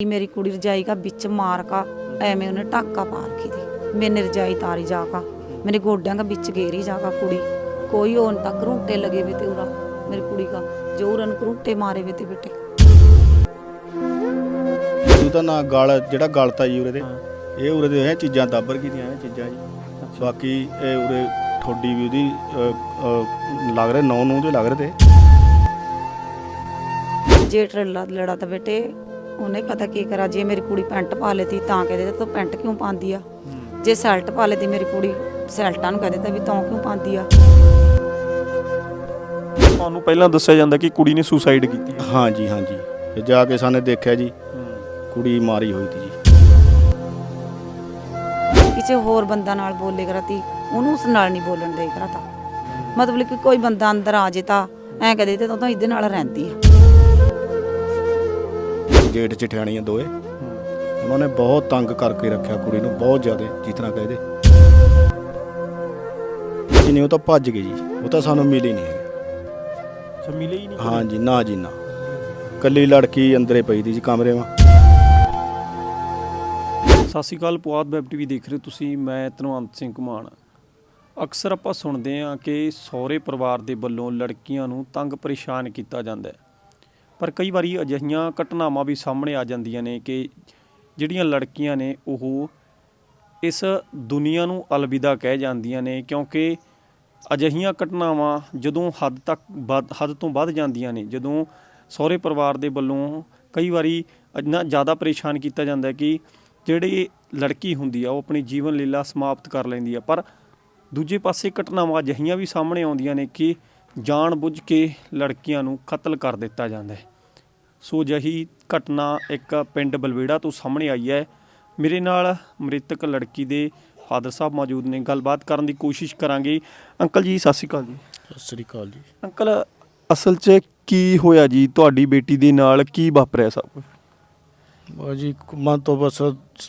ਮੇਰੀ ਕੁੜੀ ਰਜਾਈ ਦਾ ਵਿੱਚ ਮਾਰ ਕਾ ਐਵੇਂ ਉਹਨੇ ਟਾਕਾ ਪਾ ਰੱਖੀ ਦੀ ਮੈਨੇ ਰਜਾਈ ਤਾਰੀ ਜਾ ਕਾ ਮੇਰੇ ਗੋਡਿਆਂ ਦਾ ਵਿੱਚ ਗੇਰੀ ਜਾ ਕਾ ਕੁੜੀ। ਕੋਈ ਹੋਣ ਤੱਕ ਰੂਟੇ ਲਗੇ ਵੇ ਤੇ ਉਰਾ ਮੇਰੀ ਕੁੜੀ ਦਾ ਜੋ ਉਰਨ ਕਰੂਟੇ ਮਾਰੇ ਵੇ ਤੇ ਬੇਟੇ। ਉਹਦਾ ਨਾਂ ਗਲ ਜਿਹੜਾ ਗਲਤਾ ਜੀ ਉਰੇ ਦੇ ਇਹ ਉਰੇ ਦੇ ਇਹ ਚੀਜ਼ਾਂ ਦਾਬਰ ਕੀਤੀਆਂ ਇਹ ਚੀਜ਼ਾਂ ਜੀ। ਬਾਕੀ ਇਹ ਉਰੇ ਠੋਡੀ ਵੀ ਉਹਦੀ ਲੱਗ ਰਹੇ ਨੌ ਨੂੰ ਦੇ ਲੱਗ ਰਹੇ ਤੇ। ਜੇਠ ਲੜਾ ਲੜਾ ਤਾਂ ਬੇਟੇ ਉਹਨੇ ਪਤਾ ਕੀ ਕਰਾ ਜੇ ਮੇਰੀ ਕੁੜੀ ਪੈਂਟ ਪਾ ਲੇਤੀ ਤਾਂ ਕਹਦੇ ਤੂੰ ਪੈਂਟ ਕਿਉਂ ਪਾਉਂਦੀ ਆ? ਜੇ ਸੈਲਟ ਪਾ ਲੇਤੀ ਮੇਰੀ ਕੁੜੀ ਸੈਲਟਾਂ ਨੂੰ ਕਹਦੇ ਤਾਂ ਵੀ ਤੂੰ ਕਿਉਂ ਪਾਉਂਦੀ ਆ? ਤੁਹਾਨੂੰ ਪਹਿਲਾਂ ਦੱਸਿਆ ਜਾਂਦਾ ਕਿ ਕੁੜੀ ਨੇ ਸੁਸਾਈਡ ਕੀਤੀ ਹੈ ਹਾਂਜੀ ਹਾਂਜੀ ਤੇ ਜਾ ਕੇ ਸਾਨੇ ਦੇਖਿਆ ਜੀ ਕੁੜੀ ਮਾਰੀ ਹੋਈ ਤੀ ਜੀ। ਕਿਸੇ ਹੋਰ ਬੰਦਾ ਨਾਲ ਬੋਲੇ ਕਰਾਤੀ ਉਹਨੂੰ ਉਸ ਨਾਲ ਨਹੀਂ ਬੋਲਣ ਦੇ ਕਰਾਤਾ ਮਤਲਬ ਕਿ ਕੋਈ ਬੰਦਾ ਅੰਦਰ ਆ ਜੇ ਤਾਂ ਐ ਕਹਦੇ ਤੇ ਤੂੰ ਤਾਂ ਇਹਦੇ ਨਾਲ ਰਹਿੰਦੀ ਆ। ਜੇਠ ਚਠਿਆਣੀਆਂ ਦੋਏ। ਉਹਨਾਂ ਨੇ ਬਹੁਤ ਤੰਗ ਕਰਕੇ ਰੱਖਿਆ ਕੁੜੀ ਨੂੰ ਬਹੁਤ ਜ਼ਿਆਦਾ ਜਿਤਨਾ ਕਹਦੇ। ਜੀ ਨਹੀਂ ਉਹ ਤਾਂ ਭੱਜ ਗਈ ਜੀ। ਉਹ ਤਾਂ ਸਾਨੂੰ ਮਿਲੀ ਨਹੀਂ। ਅੱਛਾ ਮਿਲੇ ਹੀ ਨਹੀਂ ਹਾਂਜੀ ਨਾ ਜੀ ਨਾ। ਕੱਲੀ ਲੜਕੀ ਅੰਦਰੇ ਪਈ ਦੀ ਜੀ ਕਮਰੇ ਵਾਂ ਸਤਿ ਸ਼੍ਰੀ ਅਕਾਲ ਪੁਆਧ ਵੈਬ ਟੀਵੀ ਦੇਖ ਰਹੇ ਹੋ ਤੁਸੀਂ। ਮੈਂ ਧਨਵੰਤ ਸਿੰਘ ਘੁਮਾਣ ਅਕਸਰ ਆਪਾਂ ਸੁਣਦੇ ਹਾਂ ਕਿ ਸਹੁਰੇ ਪਰਿਵਾਰ ਦੇ ਵੱਲੋਂ ਲੜਕੀਆਂ ਨੂੰ ਤੰਗ ਪਰੇਸ਼ਾਨ ਕੀਤਾ ਜਾਂਦਾ ਹੈ। ਪਰ ਕਈ ਵਾਰੀ ਅਜਿਹੀਆਂ ਘਟਨਾਵਾਂ ਵੀ ਸਾਹਮਣੇ ਆ ਜਾਂਦੀਆਂ ਨੇ ਕਿ ਜਿਹੜੀਆਂ ਲੜਕੀਆਂ ਨੇ, ਉਹ ਇਸ ਦੁਨੀਆ ਨੂੰ ਅਲਵਿਦਾ ਕਹਿ ਜਾਂਦੀਆਂ ਨੇ ਕਿਉਂਕਿ ਅਜਿਹੀਆਂ ਘਟਨਾਵਾਂ ਜਦੋਂ ਹੱਦ ਤੱਕ ਵੱਧ- ਹੱਦ ਤੋਂ ਵੱਧ ਜਾਂਦੀਆਂ ਨੇ, ਜਦੋਂ ਸਹੁਰੇ ਪਰਿਵਾਰ ਦੇ ਵੱਲੋਂ ਕਈ ਵਾਰੀ ਇੰਨਾ ਜ਼ਿਆਦਾ ਪਰੇਸ਼ਾਨ ਕੀਤਾ ਜਾਂਦਾ ਕਿ ਜਿਹੜੀ ਲੜਕੀ ਹੁੰਦੀ ਆ, ਉਹ ਆਪਣੀ ਜੀਵਨ ਲੀਲਾ ਸਮਾਪਤ ਕਰ ਲੈਂਦੀ ਆ। ਪਰ ਦੂਜੇ ਪਾਸੇ ਘਟਨਾਵਾਂ ਅਜਿਹੀਆਂ ਵੀ ਸਾਹਮਣੇ ਆਉਂਦੀਆਂ ਨੇ ਕਿ ਜਾਣ ਬੁੱਝ ਕੇ ਲੜਕੀਆਂ ਨੂੰ ਕਤਲ ਕਰ ਦਿੱਤਾ ਜਾਂਦਾ ਹੈ। ਸੋ ਜਹੀ ਘਟਨਾ ਇੱਕ ਪਿੰਡ ਬਲਵੇੜਾ ਤੋਂ ਸਾਹਮਣੇ ਆਈ ਹੈ। ਮੇਰੇ ਨਾਲ ਮ੍ਰਿਤਕ ਲੜਕੀ ਦੇ ਫਾਦਰ ਸਾਹਿਬ ਮੌਜੂਦ ਨੇ। ਗੱਲਬਾਤ ਕਰਨ ਦੀ ਕੋਸ਼ਿਸ਼ ਕਰਾਂਗੇ। ਅੰਕਲ ਜੀ ਸਤਿ ਸ਼੍ਰੀ ਅਕਾਲ ਜੀ। ਸਤਿ ਸ੍ਰੀ ਅਕਾਲ ਜੀ। ਅੰਕਲ ਅਸਲ 'ਚ ਕੀ ਹੋਇਆ ਜੀ? ਤੁਹਾਡੀ ਬੇਟੀ ਦੇ ਨਾਲ ਕੀ ਵਾਪਰਿਆ ਸਭ ਕੁਝ ਜੀ ਮਨ ਤੋਂ ਬਸ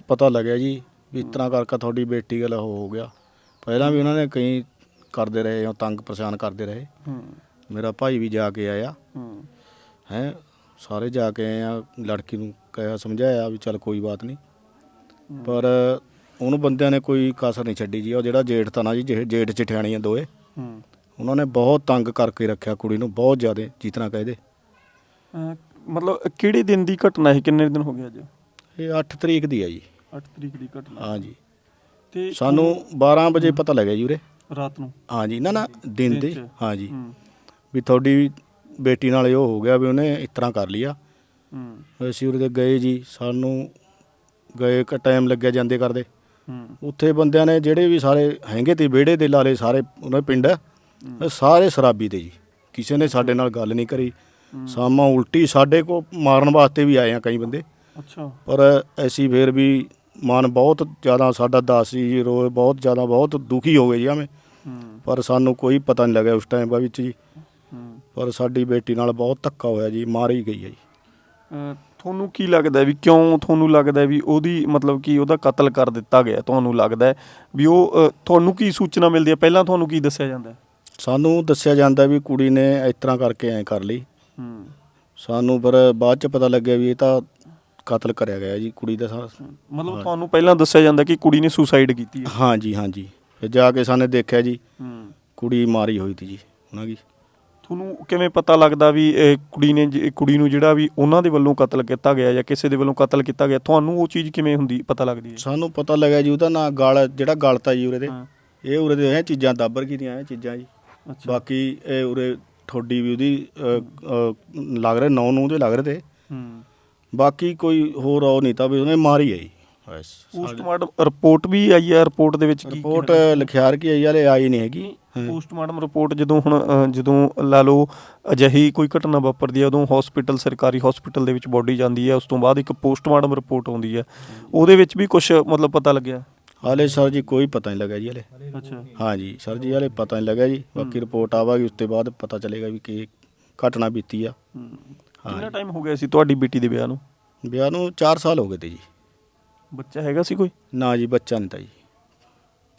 ਪਤਾ ਲੱਗਿਆ ਜੀ ਵੀ ਇਤਨਾ ਕਰਕੇ ਤੁਹਾਡੀ ਬੇਟੀ ਗੱਲ ਹੋ ਗਿਆ। ਪਹਿਲਾਂ ਵੀ ਉਹਨਾਂ ਨੇ ਕਈ ਕਰਦੇ ਰਹੇ ਉਹ ਤੰਗ ਪਰੇਸ਼ਾਨ ਕਰਦੇ ਰਹੇ। ਹੂੰ। ਮੇਰਾ ਭਾਈ ਵੀ ਜਾ ਕੇ ਆਇਆ। ਹੂੰ। ਹੈ ਸਾਰੇ ਜਾ ਕੇ ਆਏ ਆ ਲੜਕੀ ਨੂੰ ਕਹਿਆ ਸਮਝਾਇਆ ਵੀ ਚੱਲ ਕੋਈ ਬਾਤ ਨਹੀਂ। ਪਰ ਉਹਨੂੰ ਬੰਦਿਆਂ ਨੇ ਕੋਈ ਕਸਰ ਨਹੀਂ ਛੱਡੀ ਜੀ ਉਹ ਜਿਹੜਾ ਜੇਠ ਤਾਂ ਨਾ ਜੀ ਜੇ- ਜੇਠ ਚਠਿਆਣੀਆਂ ਦੋਏ। ਹੂੰ। ਉਹਨਾਂ ਨੇ ਬਹੁਤ ਤੰਗ ਕਰਕੇ ਰੱਖਿਆ ਕੁੜੀ ਨੂੰ ਬਹੁਤ ਜ਼ਿਆਦਾ ਜਿਤਨਾ ਕਹਦੇ ਮਤਲਬ ਕਿਹੜੇ ਦਿਨ ਦੀ ਘਟਨਾ ਹੈ ਕਿੰਨੇ ਦਿਨ ਹੋ ਗਏ ਅੱਜ? ਇਹ 8 ਤਰੀਕ ਦੀ ਆ ਜੀ। 8 ਤਰੀਕ ਦੀ ਘਟਨਾ। ਹਾਂਜੀ ਤੇ ਸਾਨੂੰ 12 ਵਜੇ ਪਤਾ ਲੱਗਿਆ ਜੀ ਉਰੇ। ਰਾਤ ਨੂੰ। ਹਾਂਜੀ ਨਾ ਨਾ ਦਿਨ ਦਿਨ ਤੇ ਚ? ਹਾਂਜੀ। ਹੂੰ। ਵੀ ਤੁਹਾਡੀ ਬੇਟੀ ਨਾਲ ਇਹ ਹੋ ਗਿਆ ਵੀ ਉਹਨੇ ਇਸ ਤਰ੍ਹਾਂ ਕਰ ਲਿਆ। ਹੂੰ। ਅਸੀਂ ਉਰੇ ਦੇ ਗਏ ਜੀ ਸਾਨੂੰ ਗਏ ਕ ਟਾਈਮ ਲੱਗਿਆ ਜਾਂਦੇ ਕਰਦੇ। ਹੂੰ। ਉੱਥੇ ਬੰਦਿਆਂ ਨੇ ਜਿਹੜੇ ਵੀ ਸਾਰੇ ਹੈਂਗੇ ਤੇ ਵਿਹੜੇ ਦੇ ਲਾਲੇ ਸਾਰੇ ਉਹਨਾਂ ਦੇ ਪਿੰਡ ਸਾਰੇ ਸ਼ਰਾਬੀ ਤੇ ਜੀ। ਕਿਸੇ ਨੇ ਸਾਡੇ ਨਾਲ ਗੱਲ ਨਹੀਂ ਕਰੀ। ਸਾਮਾ ਉਲਟੀ ਸਾਡੇ ਕੋ ਮਾਰਨ ਵਾਸਤੇ ਵੀ ਆਏ ਆ ਕਈ ਬੰਦੇ। ਅੱਛਾ। ਪਰ ਅਸੀਂ ਫੇਰ ਵੀ ਮਨ ਬਹੁਤ ਜ਼ਿਆਦਾ ਸਾਡਾ ਦਾਸੀ ਜੀ ਰੋ ਬਹੁਤ ਜ਼ਿਆਦਾ ਬਹੁਤ ਦੁਖੀ ਹੋ ਗਏ ਜੀ ਆਵੇਂ ਪਰ ਸਾਨੂੰ ਕੋਈ ਪਤਾ ਨਹੀਂ ਲੱਗਿਆ ਉਸ ਟਾਈਮ ਵਿੱਚ ਜੀ। ਪਰ ਸਾਡੀ ਬੇਟੀ ਨਾਲ ਬਹੁਤ ਧੱਕਾ ਹੋਇਆ ਜੀ ਮਾਰੀ ਗਈ ਹੈ ਜੀ। ਅਹ ਤੁਹਾਨੂੰ ਕੀ ਲੱਗਦਾ ਹੈ ਵੀ ਕਿਉਂ ਤੁਹਾਨੂੰ ਲੱਗਦਾ ਹੈ ਵੀ ਉਹਦੀ ਮਤਲਬ ਕਿ ਉਹਦਾ ਕਤਲ ਕਰ ਦਿੱਤਾ ਗਿਆ ਤੁਹਾਨੂੰ ਲੱਗਦਾ ਹੈ? ਵੀ ਉਹ ਅਹ, ਤੁਹਾਨੂੰ ਕੀ ਸੂਚਨਾ ਮਿਲਦੀ ਹੈ? ਪਹਿਲਾਂ ਤੁਹਾਨੂੰ ਕੀ ਦੱਸਿਆ ਜਾਂਦਾ ਹੈ? ਸਾਨੂੰ ਦੱਸਿਆ ਜਾਂਦਾ ਵੀ ਕੁੜੀ ਨੇ ਇਸ ਤਰ੍ਹਾਂ ਕਰਕੇ ਐਂ ਕਰ ਲਈ। ਹੂੰ। ਸਾਨੂੰ ਪਰ ਬਾਅਦ ਚ ਪਤਾ ਲੱਗਿਆ ਵੀ ਇਹ ਤਾਂ ਕਤਲ ਕਰਿਆ ਗਿਆ ਜੀ ਕੁੜੀ ਦਾ ਸਾਰਾ ਮਤਲਬ ਤੁਹਾਨੂੰ ਪਹਿਲਾਂ ਦੱਸਿਆ ਜਾਂਦਾ ਕਿ ਕੁੜੀ ਨੇ ਸੁਸਾਈਡ ਕੀਤੀ ਹੈ। ਹਾਂਜੀ ਹਾਂਜੀ ਫਿਰ ਜਾ ਕੇ ਸਾਨੇ ਦੇਖਿਆ ਜੀ ਹੂੰ। ਕੁੜੀ ਮਾਰੀ ਹੋਈ ਤੀ ਜੀ ਉਹਨਾਂ ਦੀ। ਤੁਹਾਨੂੰ ਕਿਵੇਂ ਪਤਾ ਲੱਗਦਾ ਵੀ ਇਹ ਕੁੜੀ ਨੇ ਜ- ਕੁੜੀ ਨੂੰ ਜਿਹੜਾ ਵੀ ਉਹਨਾਂ ਦੇ ਵੱਲੋਂ ਕਤਲ ਕੀਤਾ ਗਿਆ ਜਾਂ ਕਿਸੇ ਦੇ ਵੱਲੋਂ ਕਤਲ ਕੀਤਾ ਗਿਆ ਤੁਹਾਨੂੰ ਉਹ ਚੀਜ਼ ਕਿਵੇਂ ਹੁੰਦੀ ਪਤਾ ਲੱਗਦੀ ਹੈ? ਸਾਨੂੰ ਪਤਾ ਲੱਗਿਆ ਜੀ ਉਹਦਾ ਨਾਂ ਗਲ ਜਿਹੜਾ ਗਲਤਾ ਜੀ ਉਰੇ ਦੇ। ਹਾਂ। ਇਹ ਉਰੇ ਦੇ ਇਹ ਚੀਜ਼ਾਂ ਦਾਬਰ ਕੀਤੀਆਂ ਇਹ ਚੀਜ਼ਾਂ ਜੀ। ਅੱਛਾ। ਬਾਕੀ ਇਹ ਉਰੇ ਠੋਡੀ ਵੀ ਉਹਦੀ ਅ, ਅ, ਲੱਗ ਰਹੇ ਨੌ ਨੂੰ ਦੇ ਲੱਗ ਰਹੇ ਤੇ। ਹੂੰ। ਬਾਕੀ ਕੋਈ ਹੋਰ ਉਹ ਨਹੀਂ ਤਾਂ ਵੀ ਉਹਨੇ ਮਾਰੀ ਬਸ। ਪੋਸਟਮਾਰਟਮ ਰਿਪੋਰਟ ਵੀ ਆਈ ਹੈ ਰਿਪੋਰਟ ਦੇ ਵਿੱਚ ਕੀ ਰਿਪੋਰਟ ਲਿਖਿਆ ਕਿ ਆਈ ਹਲੇ ਆਈ ਨਹੀਂ ਹੈਗੀ। ਪੋਸਟਮਾਰਟਮ ਰਿਪੋਰਟ ਜਦੋਂ ਹੁਣ ਅ, ਜਦੋਂ ਲਾ ਲਓ ਅਜਿਹੀ ਕੋਈ ਘਟਨਾ ਵਾਪਰਦੀ ਹੈ ਉਦੋਂ ਹਸਪੀਟਲ ਸਰਕਾਰੀ ਹਸਪੀਟਲ ਦੇ ਵਿੱਚ ਬੋਡੀ ਜਾਂਦੀ ਹੈ ਉਸ ਤੋਂ ਬਾਅਦ ਇੱਕ ਪੋਸਟਮਾਰਟਮ ਰਿਪੋਰਟ ਆਉਂਦੀ ਹੈ ਉਹਦੇ ਵਿੱਚ ਵੀ ਕੁਝ ਮਤਲਬ ਪਤਾ ਲੱਗਿਆ? ਹਾਲੇ ਸਰ ਜੀ ਕੋਈ ਪਤਾ ਨਹੀਂ ਲੱਗਾ ਜੀ ਹਲੇ। ਅੱਛਾ। ਹਾਂਜੀ ਸਰ ਜੀ ਹਲੇ ਪਤਾ ਨਹੀਂ ਲੱਗਾ ਜੀ। ਬਾਕੀ ਰਿਪੋਰਟ ਆਵਾਗੀ ਉਸ ਤੋਂ ਬਾਅਦ ਪਤਾ ਚੱਲੇਗਾ ਵੀ ਕੀ ਘਟਨਾ ਬੀਤੀ ਆ। ਕਿੰਨਾ ਟਾਈਮ ਹੋ ਗਿਆ ਸੀ ਤੁਹਾਡੀ ਬੇਟੀ ਦੇ ਵਿਆਹ ਨੂੰ? ਵਿਆਹ ਨੂੰ 4 ਸਾਲ ਹੋ ਗਏ ਤੇ ਜੀ। ਬੱਚਾ ਹੈਗਾ ਸੀ ਕੋਈ? ਨਾ ਜੀ ਬੱਚਾ ਨਹੀਂ ਤਾਂ ਜੀ।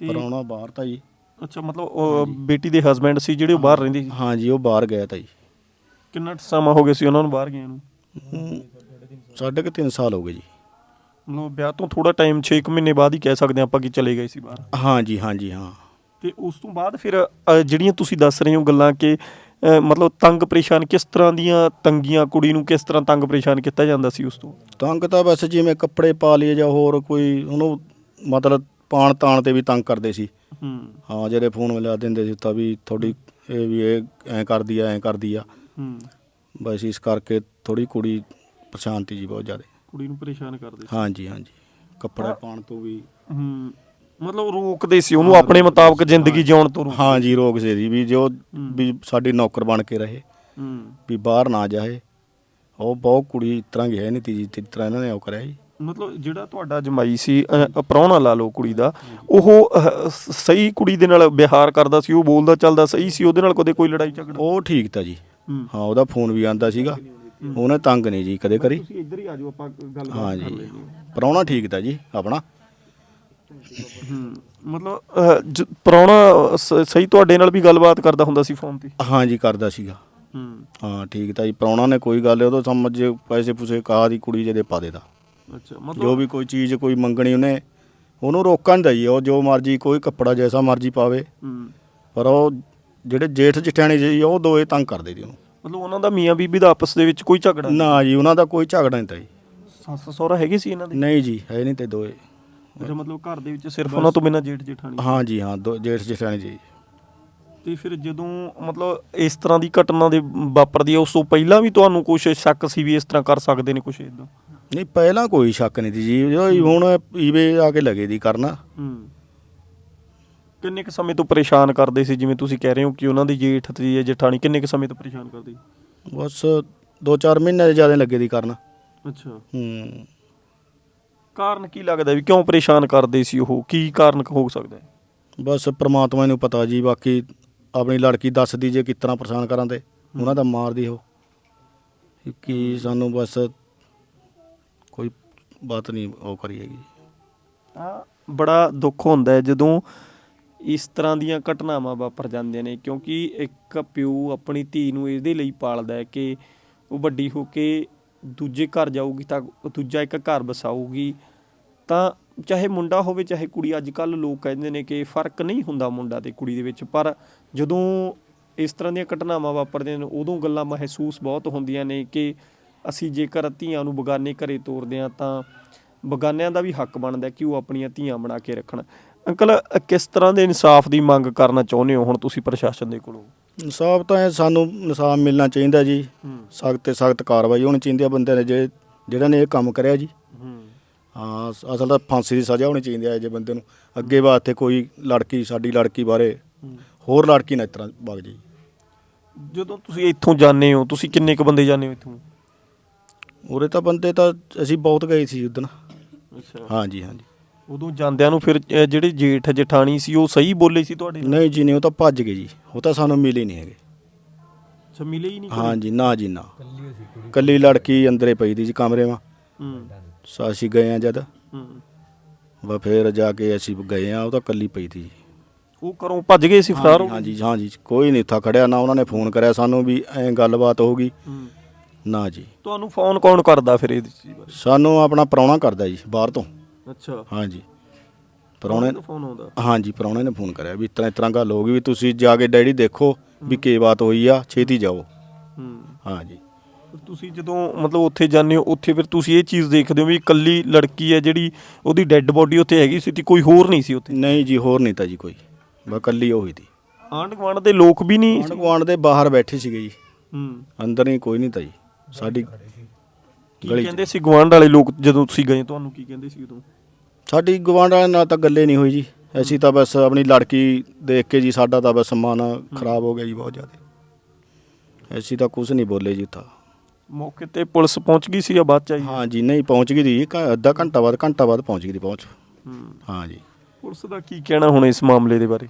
ਪਰਾਉਣਾ ਬਾਹਰ ਤਾਂ ਜੀ। ਅੱਛਾ ਮਤਲਬ ਉਹ ਬੇਟੀ ਦੇ ਹਸਬੰਡ ਸੀ ਜਿਹੜੇ ਉਹ ਬਾਹਰ ਰਹਿੰਦੇ ਸੀ? ਹਾਂਜੀ ਉਹ ਬਾਹਰ ਗਿਆ ਤਾਂ ਜੀ। ਕਿੰਨਾ ਸਮਾਂ ਹੋ ਗਿਆ ਸੀ ਉਹਨਾਂ ਨੂੰ ਬਾਹਰ ਗਏ ਨੂੰ? ਹੂੰ, ਸਾਢੇ ਕੁ ਤਿੰਨ ਸਾਲ ਹੋ ਗਏ ਜੀ। ਮਤਲਬ ਵਿਆਹ ਤੋਂ ਥੋੜਾ ਟਾਈਮ 6 ਮਹੀਨੇ ਬਾਅਦ ਹੀ ਕਹਿ ਸਕਦੇ ਹਾਂ ਆਪਾਂ ਕਿ ਚਲੇ ਗਏ ਸੀ ਬਾਹਰ। ਹਾਂਜੀ ਹਾਂਜੀ ਹਾਂ ਤੇ ਉਸ ਤੋਂ ਬਾਅਦ ਫਿਰ ਅ, ਜਿਹੜੀਆਂ ਤੁਸੀਂ ਦੱਸ ਰਹੇ ਹੋ ਗੱਲਾਂ ਕਿ ਮਤਲਬ ਤੰਗ ਪਰੇਸ਼ਾਨ ਕਿਸ ਤਰ੍ਹਾਂ ਦੀਆਂ ਤੰਗੀਆਂ ਕੁੜੀ ਨੂੰ ਕਿਸ ਤਰ੍ਹਾਂ ਤੰਗ ਪਰੇਸ਼ਾਨ ਕੀਤਾ ਜਾਂਦਾ ਸੀ ਉਸ ਤੋਂ? ਤੰਗ ਤਾਂ ਬਸ ਜਿਵੇਂ ਕੱਪੜੇ ਪਾ ਲਈਏ ਜਾਂ ਹੋਰ ਕੋਈ ਉਹਨੂੰ ਮਤਲਬ ਪਾਣ ਤਾਣ ਤੇ ਵੀ ਤੰਗ ਕਰਦੇ ਸੀ। ਹੂੰ। ਜਿਹੜੇ ਫੋਨ ਮਿਲਾ ਦਿੰਦੇ ਸੀ ਤਾਂ ਵੀ ਤੁਹਾਡੀ ਇਹ ਵੀ ਇਹ ਐਂ ਕਰਦੀ ਆ ਐਂ ਕਰਦੀ ਆ। ਹੂੰ। ਬਸ ਇਸ ਕਰਕੇ ਥੋੜੀ ਕੁੜੀ ਪਰੇਸ਼ਾਨ ਤੀ ਜੀ ਬਹੁਤ ਜ਼ਿਆਦਾ। ਕੁੜੀ ਨੂੰ ਪਰੇਸ਼ਾਨ ਕਰਦੇ ਸੀ। ਹਾਂਜੀ ਹਾਂਜੀ। ਕੱਪੜੇ। ਪਾਣ ਤੋਂ ਵੀ ਹੂੰ। ਮਤਲਬ ਰੋਕਦੇ ਸੀ ਉਹਨੂੰ ਆਪਣੇ ਮੁਤਾਬਕ ਜ਼ਿੰਦਗੀ ਜਿਉਣ ਤੋਂ ਰੋਕ- ਹਾਂਜੀ ਰੋਕ ਸੀ। ਜੀ ਵੀ ਜੋ ਵੀ ਸਾਡੀ ਨੌਕਰ ਬਣ ਕੇ ਰਹੇ ਹੂੰ। ਵੀ ਬਾਹਰ ਨਾ ਜਾਏ। ਉਹ ਬਹੁਤ ਕੁੜੀ ਇਸ ਤਰ੍ਹਾਂ ਹੈ ਨਹੀਂ ਤੀ ਜੀ ਜਿਸ ਤਰ੍ਹਾਂ ਇਹਨਾਂ ਨੇ ਉਹ ਕਰਿਆ ਜੀ ਮਤਲਬ ਜਿਹੜਾ ਤੁਹਾਡਾ ਜਮਾਈ ਸੀ ਅ, ਪ੍ਰਾਹੁਣਾ ਲਾ ਲਓ ਕੁੜੀ ਦਾ ਉਹ ਸ- ਸਹੀ ਕੁੜੀ ਦੇ ਨਾਲ ਵਿਹਾਰ ਕਰਦਾ ਸੀ ਉਹ ਬੋਲਦਾ ਚੱਲਦਾ ਸਹੀ ਸੀ ਉਹਦੇ ਨਾਲ ਕਦੇ ਕੋਈ ਲੜਾਈ ਝਗੜਾ? ਉਹ ਠੀਕ ਤਾਂ ਜੀ। ਹੂੰ। ਹਾਂ ਉਹਦਾ ਫੋਨ ਵੀ ਆਂਦਾ ਸੀਗਾ। ਉਹਨੇ ਤੰਗ ਨਹੀਂ ਜੀ ਕਦੇ ਕਰੀ। ਤੁਸੀਂ ਇੱਧਰ ਹੀ ਆ ਜਾਓ ਆਪਾਂ ਗੱਲ ਹਾਂ ਜੀ। ਪ੍ਰਾਹੁਣਾ ਠੀਕ ਤਾਂ ਜੀ ਆਪਣਾ। ਹੂੰ ਮਤਲਬ ਸ- ਸਹੀ ਤੁਹਾਡੇ ਨਾਲ ਵੀ ਗੱਲਬਾਤ ਕਰਦਾ ਹੁੰਦਾ ਸੀ ਫੋਨ ਤੇ? ਹਾਂ ਜੀ ਕਰਦਾ ਸੀਗਾ। ਹੂੰ। ਹਾਂ ਠੀਕ ਤਾਂ ਜੀ ਪ੍ਰਾਹੁਣਾ ਨੇ ਕੋਈ ਗੱਲ ਉਹਦੋਂ ਸਮਝ ਜੇ ਪੈਸੇ ਪੂਸੇ ਕਹਾ ਦੀ ਕੁੜੀ ਜਿਹਦੇ ਪਾ ਦੇਦਾ ਅੱਛਾ ਜੋ ਮਤਲਬ ਵੀ ਕੋਈ ਚੀਜ਼ ਕੋਈ ਮੰਗਣੀ ਉਹਨੇ ਉਹਨੂੰ ਰੋਕਣ ਦਾ ਜੀ ਉਹ ਜੋ ਮਰਜ਼ੀ ਕੋਈ ਕੱਪੜਾ ਜੈਸਾ ਮਰਜ਼ੀ ਪਾਵੇ। ਹੂੰ। ਪਰ ਉਹ ਜਿਹੜੇ ਜੇਠ ਜਠਾਣੀ ਜੀ ਉਹ ਦੋਏ ਤੰਗ ਕਰਦੇ ਜੀ ਉਹਨੂੰ। ਮਤਲਬ ਉਹਨਾਂ ਦਾ ਮੀਆਂ ਬੀਬੀ ਦਾ ਆਪਸ ਦੇ ਵਿੱਚ ਕੋਈ ਝਗੜਾ ਨਹੀਂ? ਨਾ ਜੀ ਉਹਨਾਂ ਦਾ ਕੋਈ ਝਗੜਾ ਨਹੀਂ ਤਾਂ ਜੀ। ਸੱਸ ਸਹੁਰਾ ਹੈਗੇ ਸੀ ਇਹਨਾਂ ਦੇ? ਨਹੀਂ ਜੀ ਹੈ ਨਹੀਂ ਤੇ ਦੋਏ। ਅੱਛਾ ਮਤਲਬ ਘਰ ਦੇ ਵਿੱਚ ਸਿਰਫ ਉਹਨਾਂ ਤੋਂ ਬਿਨਾਂ ਜੇਠ ਜੇਠਾਣੀ ਹਾਂ ਜੀ ਹਾਂ ਦੋ ਜੇਠ ਜਠਾਣੀ ਜੀ। ਤੇ ਫਿਰ ਜਦੋਂ ਮਤਲਬ ਇਸ ਤਰ੍ਹਾਂ ਦੀ ਘਟਨਾ ਦੇ ਵਾਪਰਦੀ ਹੈ ਉਸ ਤੋਂ ਪਹਿਲਾਂ ਵੀ ਤੁਹਾਨੂੰ ਕੁਝ ਸ਼ੱਕ ਸੀ ਵੀ ਇਸ ਤਰ੍ਹਾਂ ਕਰ ਸਕਦੇ ਨੇ ਕੁਝ ਇਦਾਂ ਨਹੀਂ ਪਹਿਲਾਂ ਕੋਈ ਸ਼ੱਕ ਨਹੀਂ ਸੀ ਜੀ। ਜੋ ਹੁਣ ਈਵੇ ਆ ਕੇ ਲੱਗੇ ਦੀ ਕਰਨਾ। ਹੂੰ। ਕਿੰਨੇ ਕੁ ਸਮੇਂ ਤੋਂ ਪਰੇਸ਼ਾਨ ਕਰਦੇ ਸੀ ਜਿਵੇਂ ਤੁਸੀਂ ਕਹਿ ਰਹੇ ਹੋ ਕਿ ਉਹਨਾਂ ਦੀ ਜੇਠ ਤੇ ਜੇਠਾਣੀ ਕਿੰਨੇ ਕੁ ਸਮੇਂ ਤੋਂ ਪਰੇਸ਼ਾਨ ਕਰਦੀ? ਬਸ 2-4 ਮਹੀਨੇ ਦੇ ਜ਼ਿਆਦਾ ਲੱਗੇ ਦੀ ਕਰਨ। ਅੱਛਾ। ਹੂੰ। ਕਾਰਨ ਕੀ ਲੱਗਦਾ ਵੀ ਕਿਉਂ ਪਰੇਸ਼ਾਨ ਕਰਦੇ ਸੀ ਉਹ? ਕੀ ਕਾਰਨ ਹੋ ਸਕਦਾ ਹੈ? ਬਸ ਪ੍ਰਮਾਤਮਾ ਨੂੰ ਪਤਾ ਜੀ ਬਾਕੀ ਆਪਣੀ ਲੜਕੀ ਦੱਸਦੀ ਜੇ ਕਿਸ ਤਰ੍ਹਾਂ ਪਰੇਸ਼ਾਨ ਕਰਾਂ ਤੇ ਉਹਨਾਂ ਦਾ ਮਾਰਦੀ ਹੋ ਕਿ ਸਾਨੂੰ ਬਸ ਕੋਈ ਬਾਤ ਨਹੀਂ ਉਹ ਕਰੀ ਹੈਗੀ ਤਾਂ ਬੜਾ ਦੁੱਖ ਹੁੰਦਾ ਹੈ ਜਦੋਂ ਇਸ ਤਰ੍ਹਾਂ ਦੀਆਂ ਘਟਨਾਵਾਂ ਵਾਪਰ ਜਾਂਦੀਆਂ ਨੇ ਕਿਉਂਕਿ ਇੱਕ ਪਿਓ ਆਪਣੀ ਧੀ ਨੂੰ ਇਹਦੇ ਲਈ ਪਾਲਦਾ ਹੈ ਕਿ ਉਹ ਵੱਡੀ ਹੋ ਕੇ ਦੂਜੇ ਘਰ ਜਾਊਗੀ ਤਾਂ ਦੂਜਾ ਇੱਕ ਘਰ ਵਸਾਊਗੀ। ਤਾਂ ਚਾਹੇ ਮੁੰਡਾ ਹੋਵੇ ਚਾਹੇ ਕੁੜੀ ਅੱਜ ਕੱਲ ਲੋਕ ਕਹਿੰਦੇ ਨੇ ਕਿ ਫ਼ਰਕ ਨਹੀਂ ਹੁੰਦਾ ਮੁੰਡਾ ਤੇ ਕੁੜੀ ਦੇ ਵਿੱਚ। ਪਰ ਜਦੋਂ ਇਸ ਤਰ੍ਹਾਂ ਦੀਆਂ ਘਟਨਾਵਾਂ ਵਾਪਰਦੀਆਂ ਨੇ ਉਦੋਂ ਗੱਲਾਂ ਮਹਿਸੂਸ ਬਹੁਤ ਹੁੰਦੀਆਂ ਨੇ ਕਿ ਅਸੀਂ ਜੇਕਰ ਧੀਆਂ ਨੂੰ ਬਗਾਨੇ ਘਰੇ ਤੋਰਦੇ ਹਾਂ ਤਾਂ ਬਗਾਨਿਆਂ ਦਾ ਵੀ ਹੱਕ ਬਣਦਾ ਕਿ ਉਹ ਆਪਣੀਆਂ ਧੀਆਂ ਬਣਾ ਕੇ ਰੱਖਣ। ਅੰਕਲ ਕਿਸ ਤਰ੍ਹਾਂ ਦੇ ਇਨਸਾਫ ਦੀ ਮੰਗ ਕਰਨਾ ਚਾਹੁੰਦੇ ਹੋ ਹੁਣ ਤੁਸੀਂ ਪ੍ਰਸ਼ਾਸਨ ਦੇ ਕੋਲੋਂ? ਇਨਸਾਫ ਤਾਂ ਇਹ ਸਾਨੂੰ ਇਨਸਾਫ ਮਿਲਣਾ ਚਾਹੀਦਾ ਜੀ। ਸਖਤ ਤੇ ਸਖਤ ਕਾਰਵਾਈ ਹੋਣੀ ਚਾਹੀਦੀ ਆ ਬੰਦੇ ਨੇ ਜੇ ਜਿਹੜਾ ਨੇ ਇਹ ਕੰਮ ਕਰਿਆ ਜੀ। ਹਾਂ ਸ- ਅਸਲ ਤਾਂ ਫਾਂਸੀ ਦੀ ਸਜ਼ਾ ਹੋਣੀ ਚਾਹੀਦੀ ਹੈ ਜੇ ਬੰਦੇ ਨੂੰ। ਅੱਗੇ ਵਾਸਤੇ ਕੋਈ ਲੜਕੀ ਸਾਡੀ ਲੜਕੀ ਬਾਰੇ ਹੋਰ ਲੜਕੀ ਨਾ ਇਸ ਤਰ੍ਹਾਂ ਵਗ ਜੀ ਜਦੋਂ ਤੁਸੀਂ ਇੱਥੋਂ ਜਾਂਦੇ ਹੋ ਤੁਸੀਂ ਕਿੰਨੇ ਕ ਬੰਦੇ ਜਾਂਦੇ ਹੋ ਇੱਥੋਂ? ਉਰੇ ਤਾਂ ਬੰਦੇ ਤਾਂ ਅਸੀਂ ਬਹੁਤ ਗਏ ਸੀ ਉਦੋਂ ਅੱਛਾ। ਹਾਂਜੀ ਹਾਂਜੀ। ਉਦੋਂ ਜਾਂਦਿਆਂ ਨੂੰ ਫਿਰ ਅ, ਜਿਹੜੇ ਜੇਠ ਜਠਾਣੀ ਸੀ ਉਹ ਸਹੀ ਬੋਲੇ ਸੀ ਤੁਹਾਡੇ ਨਾਲ? ਨਹੀਂ ਜੀ ਨਹੀਂ ਉਹ ਤਾਂ ਭੱਜ ਗਏ ਜੀ। ਉਹ ਤਾਂ ਸਾਨੂੰ ਮਿਲੇ ਨਹੀਂ ਹੈਗੇ। ਅੱਛਾ ਮਿਲੇ ਹੀ ਨਹੀਂ ਕਦੇ? ਹਾਂਜੀ ਨਾ ਜੀ ਨਾ। ਕੱਲੀ ਲੜਕੀ ਅੰਦਰੇ ਪਈ ਦੀ ਜੀ ਕਮਰੇ ਮਾ। ਹੂੰ। ਸੋ ਅਸੀਂ ਗਏ ਆ ਜਦ। ਹੂੰ। ਵਾ ਫੇਰ ਜਾ ਕੇ ਅਸੀਂ ਗਏ ਆ ਉਹ ਤਾਂ ਕੱਲੀ ਪਈ ਜੀ ਉਹ ਘਰੋਂ ਭੱਜ ਗਏ ਸੀ ਫਰਾਰ ਹੋ ਗਏ? ਹਾਂਜੀ ਹਾਂਜੀ ਕੋਈ ਨਹੀਂ ਥਾ ਖੜਿਆ ਨਾ ਉਹਨਾਂ ਨੇ ਫੋਨ ਕਰਿਆ ਸਾਨੂੰ ਵੀ ਐਂ ਗੱਲਬਾਤ ਹੋ ਗਈ। ਹੂੰ। ਨਾ ਜੀ। ਤੁਹਾਨੂੰ ਫੋਨ ਕੌਣ ਕਰਦਾ ਫਿਰ ਇਹਦੇ ਚੀਜ਼ ਬਾਰੇ ਸਾਨੂੰ ਆਪਣਾ ਪ੍ਰਾਹੁਣਾ ਕਰਦਾ ਜੀ ਬਾਹਰ ਤੋਂ। ਅੱਛਾ। ਹਾਂਜੀ। ਪ੍ਰਾਹੁਣੇ ਫੋਨ ਆਉਂਦਾ? ਹਾਂਜੀ ਪ੍ਰਾਹੁਣੇ ਨੇ ਫੋਨ ਕਰਿਆ ਵੀ ਇਸ ਤਰ੍ਹਾਂ ਇਸ ਤਰ੍ਹਾਂ ਗੱਲ ਹੋ ਗਈ ਵੀ ਤੁਸੀਂ ਜਾ ਕੇ ਡੈਡੀ ਦੇਖੋ ਵੀ ਕੀ ਬਾਤ ਹੋਈ ਆ ਛੇਤੀ ਜਾਓ। ਹੂੰ। ਹਾਂਜੀ। ਤੁਸੀਂ ਜਦੋਂ ਮਤਲਬ ਉੱਥੇ ਜਾਂਦੇ ਹੋ ਉੱਥੇ ਫਿਰ ਤੁਸੀਂ ਇਹ ਚੀਜ਼ ਦੇਖਦੇ ਹੋ ਵੀ ਇਕੱਲੀ ਲੜਕੀ ਹੈ ਜਿਹੜੀ ਉਹਦੀ ਡੈੱਡ ਬੋਡੀ ਉੱਥੇ ਹੈਗੀ ਸੀ ਤੇ ਕੋਈ ਹੋਰ ਨਹੀਂ ਸੀ ਉੱਥੇ? ਨਹੀਂ ਜੀ ਹੋਰ ਨਹੀਂ ਤਾਂ ਜੀ ਕੋਈ। ਬਸ ਕੱਲੀ ਉਹੀ ਦੀ। ਆਂਢ ਗੁਆਂਢ ਦੇ ਲੋਕ ਵੀ ਨਹੀਂ ਆਂਢ ਗੁਆਂਢ ਦੇ ਬਾਹਰ ਬੈਠੇ ਸੀਗੇ ਜੀ। ਹੂੰ। ਅੰਦਰ ਨਹੀਂ ਕੋਈ ਨਹੀਂ ਤਾਂ ਜੀ। ਸਾਡੀ ਕੀ ਗਲੀ 'ਚ। ਕਹਿੰਦੇ ਸੀ ਗੁਆਂਢ ਵਾਲੇ ਲੋਕ ਜਦੋਂ ਤੁਸੀਂ ਗਏ ਤੁਹਾਨੂੰ ਕੀ ਕਹਿੰਦੇ ਸੀ ਉਦੋਂ? ਸਾਡੀ ਗਵਾਂਢ ਵਾਲਿਆਂ ਨਾਲ ਤਾਂ ਗੱਲੇ ਨਹੀਂ ਹੋਈ ਜੀ। ਅਸੀਂ ਤਾਂ ਬਸ ਆਪਣੀ ਲੜਕੀ ਦੇਖ ਕੇ ਜੀ ਸਾਡਾ ਤਾਂ ਬਸ ਮਨ ਖਰਾਬ ਹੋ ਗਿਆ ਜੀ ਬਹੁਤ ਜ਼ਿਆਦਾ। ਅਸੀਂ ਤਾਂ ਕੁਝ ਨਹੀਂ ਬੋਲੇ ਜੀ ਤਾਂ ਮੌਕੇ ਤੇ ਪੁਲਿਸ ਪਹੁੰਚ ਗਈ ਸੀ ਜਾਂ ਬਾਅਦ ਚ ਆਈ? ਹਾਂ ਜੀ ਨਹੀਂ ਪਹੁੰਚ ਗਈ ਦੀ ਘ- ਅੱਧਾ ਘੰਟਾ ਬਾਅਦ ਘੰਟਾ ਬਾਅਦ ਪਹੁੰਚ ਗਈ ਪਹੁੰਚ। ਹੂੰ। ਹਾਂ ਜੀ। ਪੁਲਿਸ ਦਾ ਕੀ ਕਹਿਣਾ ਹੁਣ ਇਸ ਮਾਮਲੇ ਦੇ ਬਾਰੇ?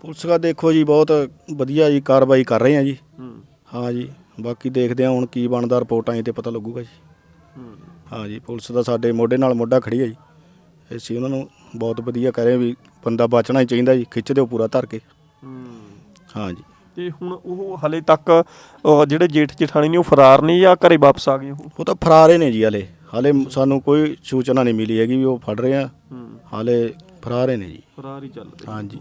ਪੁਲਿਸ ਦਾ ਦੇਖੋ ਜੀ ਬਹੁਤ ਵਧੀਆ ਜੀ ਕਾਰਵਾਈ ਕਰ ਰਹੇ ਆ ਜੀ। ਹੂੰ। ਹਾਂ ਜੀ ਬਾਕੀ ਦੇਖਦੇ ਆ ਹੁਣ ਕੀ ਬਣਦਾ ਰਿਪੋਰਟਾਂ 'ਚ ਤੇ ਪਤਾ ਲੱਗੂਗਾ ਜੀ। ਹੂੰ। ਹਾਂ ਜੀ ਪੁਲਿਸ ਦਾ ਸਾਡੇ ਮੋਢੇ ਨਾਲ ਮੋਢਾ ਖੜੀ ਹੈ ਜੀ। ਅਸੀਂ ਉਹਨਾਂ ਨੂੰ ਬਹੁਤ ਵਧੀਆ ਕਹਿ ਰਹੇ ਵੀ ਬੰਦਾ ਬਚਣਾ ਹੀ ਚਾਹੀਦਾ ਜੀ ਖਿੱਚ ਦਿਓ ਪੂਰਾ ਧਰ ਕੇ। ਹੂੰ। ਹਾਂ ਜੀ। ਤੇ ਹੁਣ ਉਹ ਹਲੇ ਤੱਕ ਅਹ, ਜਿਹੜੇ ਜੇਠ ਜਠਾਣੀ ਨੇ ਉਹ ਫਰਾਰ ਨੇ ਜਾਂ ਘਰੇ ਵਾਪਸ ਆ ਗਏ ਉਹ? ਉਹ ਤਾਂ ਫਰਾਰੇ ਨੇ ਜੀ ਹਲੇ। ਹਾਲੇ ਸਾਨੂੰ ਕੋਈ ਸੂਚਨਾ ਨਹੀਂ ਮਿਲੀ ਹੈਗੀ ਵੀ ਉਹ ਫੜ ਰਹੇ ਆ। ਹੂੰ। ਹਾਲੇ ਫਰਾਰ ਨੇ ਜੀ। ਫਰਾਰ ਹੀ ਚੱਲ ਰਿਹਾ ਹਾਂਜੀ।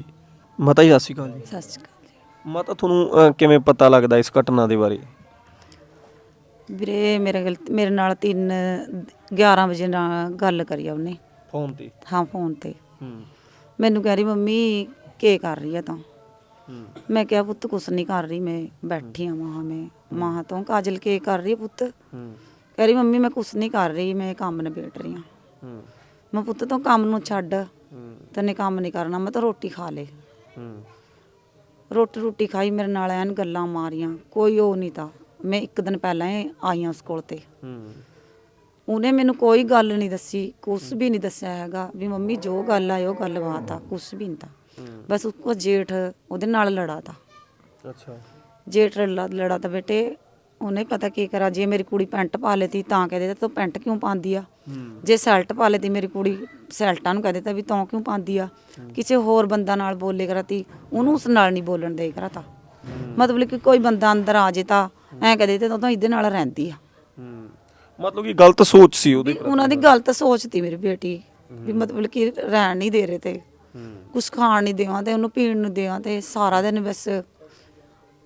ਮਾਤਾ ਜੀ ਸਤਿ ਸ਼੍ਰੀ ਅਕਾਲ ਜੀ। ਸਤਿ ਸ਼੍ਰੀ ਅਕਾਲ ਜੀ। ਮਾਤਾ ਤੁਹਾਨੂੰ ਅਹ, ਕਿਵੇਂ ਪਤਾ ਲੱਗਦਾ ਇਸ ਘਟਨਾ ਦੇ ਬਾਰੇ? ਵੀਰੇ ਮੇਰੇ ਗੱਲ ਮੇਰੇ ਨਾਲ 3 11 ਵਜੇ ਨਾਲ ਗੱਲ ਕਰੀ ਆ ਉਹਨੇ। ਫੋਨ ਤੇ? ਹਾਂ ਫੋਨ ਤੇ। ਹੂੰ। ਮੈਨੂੰ ਕਹਿ ਰਹੀ ਮੰਮੀ ਕੀ ਕਰ ਰਹੀ ਆ ਤਾਂ? ਹੂੰ ਮੈਂ ਕਿਹਾ, ਪੁੱਤ, ਕੁਛ ਨਹੀਂ ਕਰ ਰਹੀ, ਮੈਂ ਬੈਠੀ ਆ ਮਾਂ, ਮੈਂ ਮਾਂ ਤੋਂ ਕਾਜਲ ਕੀ ਕਰ ਰਹੀ ਆ ਪੁੱਤ? ਕਹਿ ਰਹੀ, ਮੰਮੀ, ਮੈਂ ਕੁਛ ਨਹੀਂ ਕਰ ਰਹੀ, ਮੈਂ ਕੰਮ ਨਿਬੇੜ ਰਹੀ ਆ। ਹੂੰ ਮੈਂ ਪੁੱਤ ਤੋਂ ਕੰਮ ਨੂੰ ਛੱਡ ਹੂੰ ਤੈਨੇ ਕੰਮ ਨਹੀਂ ਕਰਨਾ, ਮੈਂ ਤਾਂ ਰੋਟੀ ਖਾ ਲੇ। ਹੂੰ ਰੋਟੀ ਰੋਟੀ ਖਾਈ, ਮੇਰੇ ਨਾਲ ਐਨ ਗੱਲਾਂ ਮਾਰੀਆਂ, ਕੋਈ ਉਹ ਨਹੀਂ ਤਾਂ। ਮੈਂ ਇੱਕ ਦਿਨ ਪਹਿਲਾਂ ਹੀ ਆਈ ਹਾਂ ਉਸ ਕੋਲ ਤੇ। ਹੂੰ ਉਹਨੇ ਮੈਨੂੰ ਕੋਈ ਗੱਲ ਨਹੀਂ ਦੱਸੀ, ਕੁਛ ਵੀ ਨਹੀਂ ਦੱਸਿਆ ਹੈਗਾ, ਵੀ ਮੰਮੀ, ਜੋ ਗੱਲ ਆ ਉਹ ਗੱਲ ਬਾਤ ਆ, ਕੁਛ ਵੀ ਨਹੀਂ ਤਾਂ। ਬਸ ਉਸਕੋ ਜੇਠ ਉਹਦੇ ਨਾਲ ਲੜਾ ਤਾ ਅੱਛਾ। ਜੇਠ ਲੜਾ ਲੜਾ ਤਾਂ ਬੇਟੇ ਉਹਨੇ ਪਤਾ ਕੀ ਕਰਾ ਜੇ ਮੇਰੀ ਕੁੜੀ ਪੈਂਟ ਪਾ ਲੇਤੀ ਤਾਂ ਕਹਦੇ ਤੂੰ ਪੈਂਟ ਕਿਉਂ ਪਾਉਂਦੀ ਆ? ਜੇ ਸੈਲਟ ਪਾ ਲੇਤੀ ਮੇਰੀ ਕੁੜੀ ਸੈਲਟਾਂ ਨੂੰ ਕਹਦੇ ਤਾਂ ਵੀ ਤੂੰ ਕਿਉਂ ਪਾਉਂਦੀ ਆ? ਕਿਸੇ ਹੋਰ ਬੰਦਾ ਨਾਲ ਬੋਲੇ ਕਰਾਤੀ ਉਹਨੂੰ ਉਸ ਨਾਲ ਨਹੀਂ ਬੋਲਣ ਦੇ ਕਰਾਤਾ। ਮਤਲਬ ਕਿ ਕੋਈ ਬੰਦਾ ਅੰਦਰ ਆ ਜੇ ਤਾਂ ਐਂ ਕਹਦੇ ਤੇ ਤੂੰ ਤਾਂ ਇਹਦੇ ਨਾਲ ਰਹਿੰਦੀ ਆ। ਮਤਲਬ ਕਿ ਗਲਤ ਸੋਚ ਸੀ ਉਹਦੇ ਉਹਨਾਂ ਦੀ ਗਲਤ ਸੋਚ ਤੀ ਮੇਰੀ ਬੇਟੀ ਵੀ ਮਤਲਬ ਕਿ ਰਹਿਣ ਨਹੀਂ ਦੇ ਰਹੇ ਤੇ ਕੁਛ ਖਾਣ ਨਹੀਂ ਦੇਵਾਂ ਤੇ ਉਹਨੂੰ ਪੀਣ ਨੂੰ ਦੇਵਾਂ ਤੇ ਸਾਰਾ ਦਿਨ ਬਸ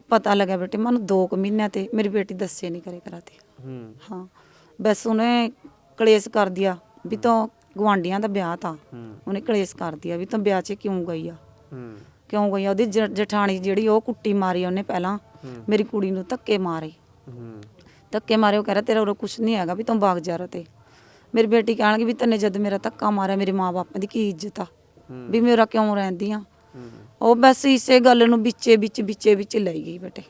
ਪਤਾ ਲੱਗਾ ਬੇਟੇ ਮੈਨੂੰ 2 ਕੁ ਮਹੀਨਿਆਂ ਤੇ ਮੇਰੀ ਬੇਟੀ ਦੱਸੇ ਨਹੀਂ ਕਰੇ ਕਰਾਤੇ। ਹੂੰ। ਹਾਂ ਬਸ ਉਹਨੇ ਕਲੇਸ਼ ਕਰ ਦਿਆ ਵੀ ਤੂੰ ਗਵਾਂਡੀਆਂ ਦਾ ਵਿਆਹ ਤਾਂ। ਉਹਨੇ ਕਲੇਸ਼ ਕਰ ਦਿਆ ਵੀ ਤੂੰ ਵਿਆਹ 'ਚ ਕਿਉਂ ਗਈ ਆ? ਹੂੰ। ਕਿਉਂ ਗਈ ਆ? ਉਹਦੀ ਜ- ਜਠਾਣੀ ਜਿਹੜੀ ਉਹ ਕੁੱਟੀ ਮਾਰੀ ਉਹਨੇ ਪਹਿਲਾਂ। ਮੇਰੀ ਕੁੜੀ ਨੂੰ ਧੱਕੇ ਮਾਰੇ। ਹੂੰ। ਧੱਕੇ ਮਾਰੇ ਉਹ ਕਹਿ ਰਿਹਾ ਤੇਰਾ ਉਰੇ ਕੁਛ ਨਹੀਂ ਹੈਗਾ ਵੀ ਤੂੰ ਬਾਗ ਜਾ ਰ ਤੇ। ਮੇਰੀ ਬੇਟੀ ਕਹਿਣਗੀ ਵੀ ਤੈਨੇ ਜਦ ਮੇਰਾ ਧੱਕਾ ਮਾਰਿਆ ਮੇਰੇ ਮਾਪੇ ਦੀ ਕੀ ਇੱਜ਼ਤ ਆ? ਵੀ ਮੇਰਾ ਕਿਉਂ ਰਹਿੰਦੀ ਆ ਉਹ ਬਸ ਇਸੇ ਗੱਲ ਨੂੰ ਵਿੱਚੇ ਵਿੱਚ ਵਿੱਚੇ ਵਿੱਚ ਲਈ ਗਈ ਬੇਟੇ।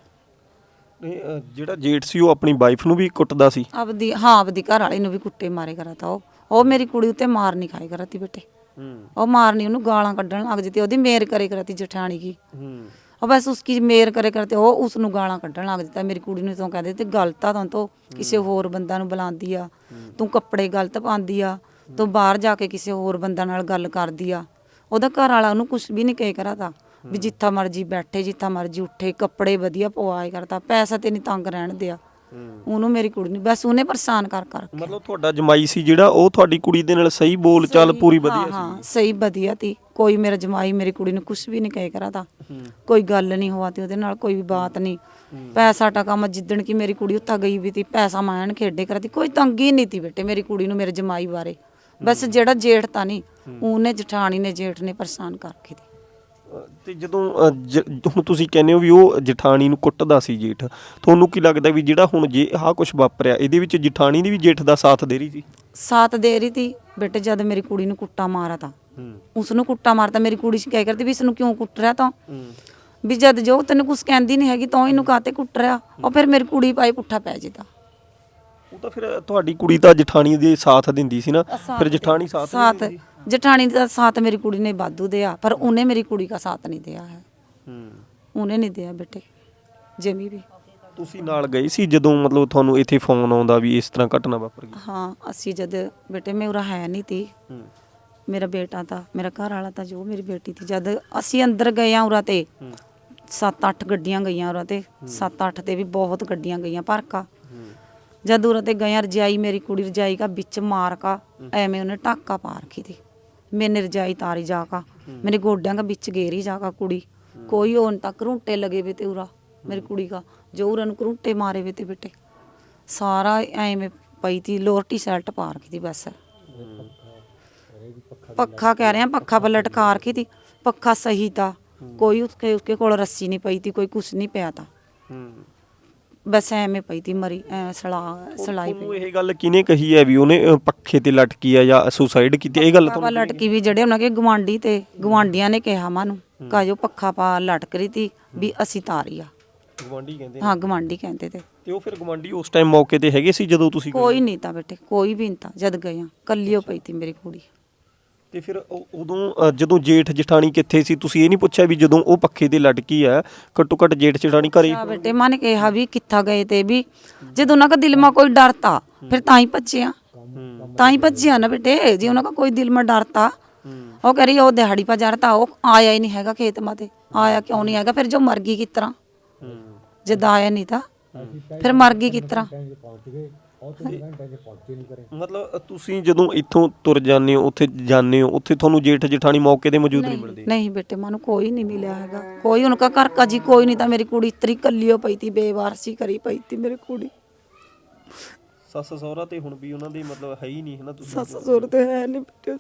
ਨਹੀਂ ਅਹ, ਜਿਹੜਾ ਜੇਠ ਸੀ ਉਹ ਆਪਣੀ ਵਾਈਫ ਨੂੰ ਵੀ ਕੁੱਟਦਾ ਸੀ? ਆਪਦੀ ਹਾਂ ਆਪਦੀ ਘਰ ਵਾਲੇ ਨੂੰ ਵੀ ਕੁੱਟੇ ਮਾਰੇ ਕਰਾਤਾ ਉਹ। ਉਹ ਮੇਰੀ ਕੁੜੀ ਉੱਤੇ ਮਾਰ ਨਹੀਂ ਖਾਈ ਕਰਾਤੀ ਬੇਟੇ। ਹੂੰ। ਉਹ ਮਾਰਨੀ ਉਹਨੂੰ ਗਾਲਾਂ ਕੱਢਣ ਲੱਗ ਜਤੀ ਉਹਦੀ ਮੇਰ ਕਰੇ ਕਰਾਤੀ ਜਠਾਣੀ ਕੀ। ਹੂੰ। ਉਹ ਬਸ ਉਸकी ਮੇਰ ਕਰੇ ਕਰਤੇ ਉਹ ਉਸ ਨੂੰ ਗਾਲਾਂ ਕੱਢਣ ਲੱਗ ਦਿੱਤਾ ਮੇਰੀ ਕੁੜੀ ਨੂੰ ਤਾਂ ਕਹਦੇ ਤੇ ਗਲਤ ਆ ਤਾਂ ਤੋ ਕਿਸੇ ਹੋਰ ਬੰਦਾ ਨੂੰ ਬੁਲਾਉਂਦੀ ਆ। ਤੂੰ ਕੱਪੜੇ ਗਲਤ ਪਾਉਂਦੀ ਆ। ਤੂੰ ਬਾਹਰ ਜਾ ਕੇ ਕਿਸੇ ਹੋਰ ਬੰਦਾ ਨਾਲ ਗੱਲ ਕਰਦੀ ਆ। ਉਹਦਾ ਘਰ ਵਾਲਾ ਉਹਨੂੰ ਕੁਝ ਵੀ ਨਹੀਂ ਕਹੇ ਕਰਾਤਾ ਵੀ ਜਿੱਥਾ ਮਰਜ਼ੀ ਬੈਠੇ ਜਿੱਥਾ ਮਰਜ਼ੀ ਉੱਠੇ ਕੱਪੜੇ ਵਧੀਆ ਪਵਾਏ ਕਰਤਾ ਪੈਸਾ ਤੇ ਨਹੀਂ ਤੰਗ ਰਹਿਣ ਦਿਆ। ਉਹਨੂੰ ਮੇਰੀ ਕੁੜੀ ਨੂੰ ਬਸ ਉਹਨੇ ਪਰੇਸ਼ਾਨ ਕਰ ਕਰ ਮਤਲਬ ਤੁਹਾਡਾ ਜਮਾਈ ਸੀ ਜਿਹੜਾ ਉਹ ਤੁਹਾਡੀ ਕੁੜੀ ਦੇ ਨਾਲ ਸਹੀ ਬੋਲ ਚਾਲ ਪੂਰੀ ਵਧੀਆ ਹਾਂ ਹਾਂ ਸਹੀ ਵਧੀਆ ਤੀ। ਕੋਈ ਮੇਰਾ ਜਮਾਈ ਮੇਰੀ ਕੁੜੀ ਨੂੰ ਕੁਝ ਵੀ ਨਹੀਂ ਕਹੇ ਕਰਾਤਾ ਕੋਈ ਗੱਲ ਨਹੀਂ ਹੋਆ ਤੇ ਉਹਦੇ ਨਾਲ ਕੋਈ ਵੀ ਬਾਤ ਨਹੀਂ। ਪੈਸਾ ਟਕਾ ਮੈਂ ਜਿੱਦਣ ਕੀ ਮੇਰੀ ਕੁੜੀ ਉੱਥਾ ਗਈ ਵੀ ਤੀ ਪੈਸਾ ਮਾਣ ਖੇਡੇ ਕਰਦੀ। ਕੋਈ ਤੰਗੀ ਨਹੀਂ ਤੀ ਬੇਟੇ ਮੇਰੀ ਕੁੜੀ ਨੂੰ ਮੇਰੇ ਜਮਾਈ ਬਾਰੇ। ਬਸ ਜਿਹੜਾ ਜੇਠ ਤਾਂ ਨਹੀਂ ਉਹਨੇ ਜਠਾਣੀ ਨੇ ਜੇਠ ਨੇ ਪਰੇਸ਼ਾਨ ਕਰ ਰੱਖੀ ਤੀ ਤੇ ਜਦੋਂ ਜ- ਹੁਣ ਤੁਸੀਂ ਕਹਿੰਦੇ ਹੋ ਵੀ ਉਹ ਜਠਾਣੀ ਨੂੰ ਕੁੱਟਦਾ ਸੀ ਜੇਠ ਤੁਹਾਨੂੰ ਕੀ ਲੱਗਦਾ ਵੀ ਜਿਹੜਾ ਹੁਣ ਜੇ ਆਹ ਕੁਝ ਵਾਪਰਿਆ ਇਹਦੇ ਵਿੱਚ ਜਠਾਣੀ ਦੀ ਵੀ ਜੇਠ ਦਾ ਸਾਥ ਦੇ ਰਹੀ ਸੀ? ਸਾਥ ਦੇ ਰਹੀ ਤੀ ਬੇਟੇ ਜਦ ਮੇਰੀ ਕੁੜੀ ਨੂੰ ਕੁੱਟਾ ਮਾਰਾ ਤਾਂ। ਉਸ ਨੂੰ ਕੁੱਟਾ ਮਾਰਤਾ ਮੇਰੀ ਕੁੜੀ ਸੀ ਕਹਿ ਕਰਦੀ ਵੀ ਇਸ ਨੂੰ ਕਿਉਂ ਕੁੱਟ ਰਿਹਾ ਤਾਂ? ਵੀ ਜਦ ਜੋ ਤੈਨੂੰ ਕੁਝ ਕਹਿੰਦੀ ਨਹੀਂ ਹੈਗੀ ਤਾਂ ਇਹਨੂੰ ਕਾਤੇ ਕੁੱਟ ਰਿਹਾ? ਉਹ ਫਿਰ ਮੇਰੀ ਕੁੜੀ ਪਾਈ ਪੁੱਠਾ ਪੈ ਜਿੱਦਾ ਉਹ ਤਾਂ ਫਿਰ ਤੁਹਾਡੀ ਕੁੜੀ ਤਾਂ ਜਠਾਣੀ ਦੇ ਸਾਥ ਦਿੰਦੀ ਸੀ ਨਾ ਫਿਰ ਜਠਾਣੀ ਸਾਥ ਸਾਥ? ਜਠਾਣੀ ਦਾ ਸਾਥ ਮੇਰੀ ਕੁੜੀ ਨੇ ਵਾਧੂ ਦਿਆ ਪਰ ਉਹਨੇ ਮੇਰੀ ਕੁੜੀ ਦਾ ਸਾਥ ਨਹੀਂ ਦਿਆ ਹੈ। ਹੂੰ। ਉਹਨੇ ਨਹੀਂ ਦਿਆ ਬੇਟੇ ਜਮੀ ਵੀ। ਤੁਸੀਂ ਨਾਲ ਗਏ ਸੀ ਜਦੋਂ ਮਤਲਬ ਤੁਹਾਨੂੰ ਇੱਥੇ ਫੋਨ ਆਉਂਦਾ ਵੀ ਇਸ ਤਰ੍ਹਾਂ ਘਟਨਾ ਵਾਪਰ ਗਈ? ਹਾਂ ਅਸੀਂ ਜਦ ਬੇਟੇ ਮੇਰਾ ਹੈ ਨਹੀਂ ਤੀ ਹੂੰ। ਮੇਰਾ ਬੇਟਾ ਤਾਂ ਮੇਰਾ ਘਰ ਵਾਲਾ ਤਾਂ ਜੋ ਮੇਰੀ ਬੇਟੀ ਤੀ ਜਦ ਅਸੀਂ ਅੰਦਰ ਗਏ ਆ ਉਰਾ ਤੇ ਹੂੰ। ਸੱਤ ਅੱਠ ਗੱਡੀਆਂ ਗਈਆਂ ਉਰਾ ਤੇ ਸੱਤ ਅੱਠ ਤੇ ਵੀ ਬਹੁਤ ਗੱਡੀਆਂ ਗਈਆਂ ਭਰਕਾ ਜਦ ਉਰਾ ਤੇ ਗਏ ਰਜਾਈ ਮੇਰੀ ਕੁੜੀ ਰਜਾਈ ਕਾ, ਵਿੱਚ ਮਾਰ ਕਾ, ਐਵੇਂ ਉਹਨੇ ਟਾਕਾ ਪਾ ਰੱਖੀ ਤੀ ਮੈਨੇ ਰਜਾਈ ਤਾਰੀ ਜਾ ਕਾ ਮੇਰੇ ਗੋਡਿਆਂ ਕਾ ਵਿੱਚ ਗੇਰੀ ਜਾ ਕਾ ਕੁੜੀ। ਕੋਈ ਹੋਣ ਤੱਕ ਰੂਟੇ ਲਗੇ ਵੇ ਤੇ ਉਰਾ, ਮੇਰੀ ਕੁੜੀ ਕਾ, ਜੋ ਉਰਾ ਨੂੰ ਮਾਰੇ ਵੇ ਤੇ ਬੇਟੇ। ਸਾਰਾ ਐਵੇਂ ਪਈ ਤੀ, ਲੋਰਟੀ ਸ਼ਰਟ ਪਾ ਰੱਖੀ ਤੀ ਬਸ। ਪੱਖਾ ਕਹਿ ਰਹੇ ਆ ਪੱਖਾ ਪਲਟ ਖਾ ਰੱਖੀ ਤੀ, ਪੱਖਾ ਸਹੀ ਤਾ। ਕੋਈ ਉਸਕੇ ਉਸਕੇ ਕੋਲ ਰੱਸੀ ਨਹੀਂ ਪਈ ਤੀ, ਕੋਈ ਕੁਛ ਨਹੀਂ ਪਿਆ ਤਾ। ਹੂੰ। ਬਸ ਐਵੇਂ ਪਈ ਤੀ ਮਰੀ ਐ ਸਲਾ ਸਲਾਈ ਪਈ। ਤੁਹਾਨੂੰ ਇਹ ਗੱਲ ਕਿਹਨੇ ਕਹੀ ਹੈ ਵੀ ਉਹਨੇ ਪੱਖੇ ਤੇ ਲਟਕੀ ਆ ਜਾਂ ਸੁਸਾਈਡ ਕੀਤੀ ਇਹ ਗੱਲ ਤੁਹਾਨੂੰ ਲਟਕੀ ਵੀ ਜਿਹੜੇ ਉਹਨਾਂ ਕੇ ਗਵਾਂਢੀ ਤੇ ਗਵਾਂਢੀਆਂ ਨੇ ਕਿਹਾ ਮਾਨੂੰ ਕਾ ਜੋ ਪੱਖਾ ਪਾ ਲਟਕ ਰਹੀ ਤੀ ਵੀ ਅਸੀਂ ਤਾਰੀ ਆ। ਗਵਾਂਢੀ ਕਹਿੰਦੇ ਹਾਂ ਗਵਾਂਢੀ ਕਹਿੰਦੇ ਤੇ। ਤੇ ਉਹ ਫਿਰ ਗਵਾਂਢੀ ਉਸ ਟਾਈਮ ਮੌਕੇ ਤੇ ਹੈਗੇ ਸੀ ਜਦੋਂ ਤੁਸੀਂ? ਕੋਈ ਨਹੀਂ ਤਾਂ ਬੇਟੇ ਕੋਈ ਵੀ ਨਹੀਂ ਤਾਂ ਜਦ ਗਏ ਆ ਕੱਲਿਓ ਪਈ ਤੀ ਮੇਰੀ ਕੁੜੀ। ਤੇ ਫਿਰ ਉਹ- ਉਦੋਂ ਅਹ, ਜਦੋਂ ਜੇਠ ਜਠਾਣੀ ਕਿੱਥੇ ਸੀ ਤੁਸੀਂ ਇਹ ਨਹੀਂ ਪੁੱਛਿਆ ਵੀ ਜਦੋਂ ਉਹ ਪੱਖੇ ਤੇ ਲਟਕੀ ਆ ਘੱਟੋ ਘੱਟ ਜੇਠ ਜਠਾਣੀ ਘਰੇ ਆ ਬੇਟੇ ਮਾਂ ਨੇ ਕਿਹਾ ਵੀ ਕਿੱਥਾ ਗਏ ਤੇ ਵੀ ਜਦ ਉਹਨਾਂ ਦਾ ਦਿਲ ਮਾ ਕੋਈ ਡਰ ਤਾ ਫਿਰ ਤਾਂ ਹੀ ਭੱਜਿਆ। ਤਾਂ ਹੀ ਭੱਜਿਆ ਨਾ ਬੇਟੇ ਜੇ ਉਹਨਾਂ ਦਾ ਕੋਈ ਦਿਲ ਮਾ ਡਰ ਤਾ ਉਹ ਕਹ ਰਹੀ ਉਹ ਦਿਹਾੜੀ ਪਾ ਜਾ ਤਾ ਉਹ ਆਇਆ ਹੀ ਨਹੀਂ ਹੈਗਾ ਖੇਤ ਮਾ ਤੇ ਆਇਆ ਕਿਉਂ ਨਹੀਂ ਹੈਗਾ ਫਿਰ ਜੋ ਮਰ ਗਈ ਕਿਸ ਤਰ੍ਹਾਂ? ਜਦ ਆਇਆ ਨਹੀਂ ਤਾਂ ਫਿਰ ਮਤਲਬ ਤੁਸੀਂ ਜਦੋਂ ਇੱਥੋਂ ਤੁਰ ਜਾਂਦੇ ਹੋ ਉੱਥੇ ਜਾਂਦੇ ਹੋ ਉੱਥੇ ਤੁਹਾਨੂੰ ਜੇਠ ਜਠਾਣੀ ਮੌਕੇ ਤੇ ਮੌਜੂਦ ਨਹੀਂ ਮਿਲਦੇ? ਨਹੀਂ ਬੇਟੇ ਮਾਨੂੰ ਕੋਈ ਨਹੀਂ ਮਿਲਿਆ ਹੈਗਾ। ਕੋਈ ਉਹਨਾਂ ਘਰ ਕਾ ਕੋਈ ਨਹੀਂ ਤਾਂ ਮੇਰੀ ਕੁੜੀ ਇਤਰੀ ਕੱਲੀ ਕੱਲੀਓ ਪਈ ਤੀ ਬੇਵਾਰਸੀ ਕਰੀ ਪਈ ਤੀ ਮੇਰੀ ਕੁੜੀ। ਸੱਸ ਸਹੁਰਾ ਤੇ ਹੁਣ ਵੀ ਉਹਨਾਂ ਦੇ ਮਤਲਬ ਹੈ ਹੀ ਨਹੀਂ ਹੈ ਨਾ ਤੁਸੀਂ? ਸੱਸ ਸਹੁਰੇ ਤੇ ਹੈ ਨਹੀਂ ਬੇਟੇ